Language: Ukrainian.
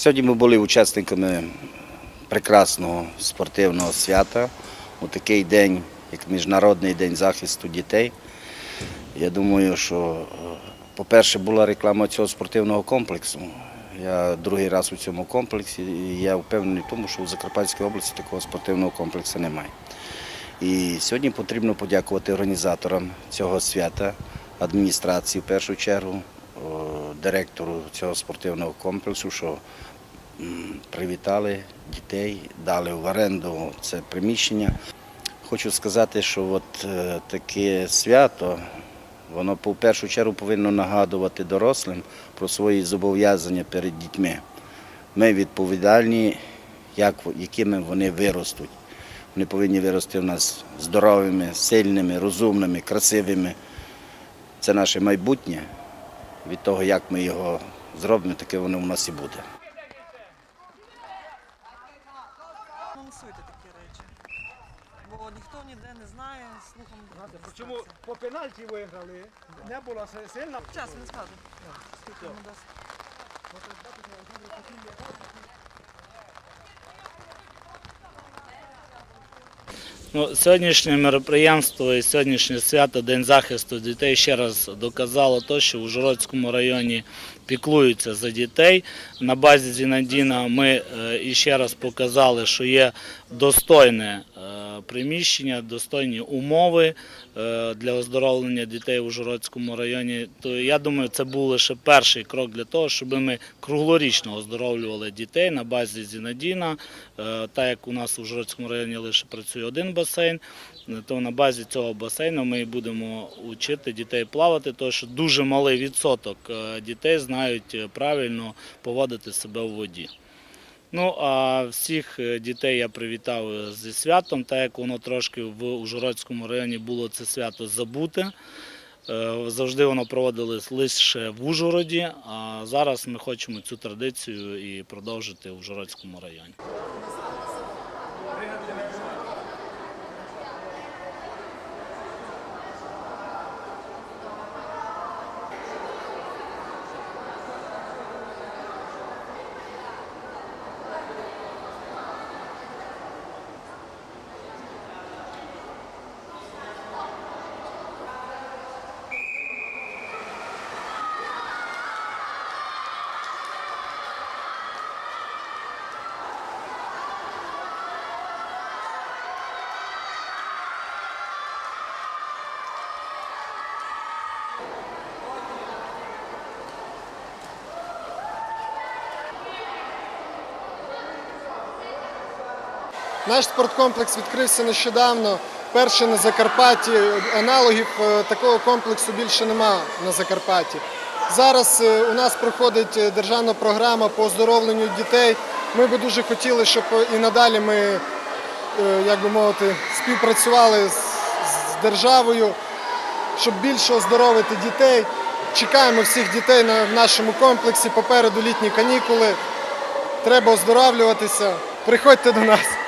Сьогодні ми були учасниками прекрасного спортивного свята у такий день, як Міжнародний день захисту дітей. Я думаю, що, е, по-перше, була реклама цього спортивного комплексу. Я другий раз у цьому комплексі, і я впевнений в тому, що у Закарпатській області такого спортивного комплексу немає. І сьогодні потрібно подякувати організаторам цього свята, адміністрації в першу чергу, директору цього спортивного комплексу, що привітали дітей, дали в оренду це приміщення. Хочу сказати, що от е, таке свято, воно в першу чергу повинно нагадувати дорослим про свої зобов'язання перед дітьми. Ми відповідальні, як, якими вони виростуть. Вони повинні вирости в нас здоровими, сильними, розумними, красивими. Це наше майбутнє. Від того, як ми його зробимо, таке воно в нас і буде. Анонсуйте такі речі. Бо ніхто ніде не знає, слухом. Чому по пенальті виграли? Не було сильно. Час він скаже. Скільки йому дасть. Ну, сьогоднішнє мероприємство і сьогоднішнє свято День захисту дітей ще раз доказало те, що в Жородському районі піклуються за дітей. На базі Зінадіна ми е, іще раз показали, що є достойне е, приміщення, достойні умови е, для оздоровлення дітей у Жородському районі. То я думаю, це був лише перший крок для того, щоб ми круглорічно оздоровлювали дітей на базі Зінадіна. Так як у нас у Жородському районі лише працює один басейн, то на базі цього басейну ми будемо учити дітей плавати, тому що дуже малий відсоток дітей знають е, правильно поводити себе у воді. Ну а всіх е, дітей я привітав е, зі святом, так як воно трошки в Ужгородському районі було це свято забуте. Завжди воно проводилось лише в Ужгороді, а зараз ми хочемо цю традицію і продовжити в Ужгородському районі. Наш спорткомплекс відкрився нещодавно. Перший на Закарпатті. Аналогів е, такого комплексу більше нема на Закарпатті. Зараз е, у нас проходить е, державна програма по оздоровленню дітей. Ми би дуже хотіли, щоб і надалі ми, як би мовити, співпрацювали з, з державою, щоб більше оздоровити дітей. Чекаємо всіх дітей на, в нашому комплексі. Попереду літні канікули. Треба оздоровлюватися. Приходьте до нас.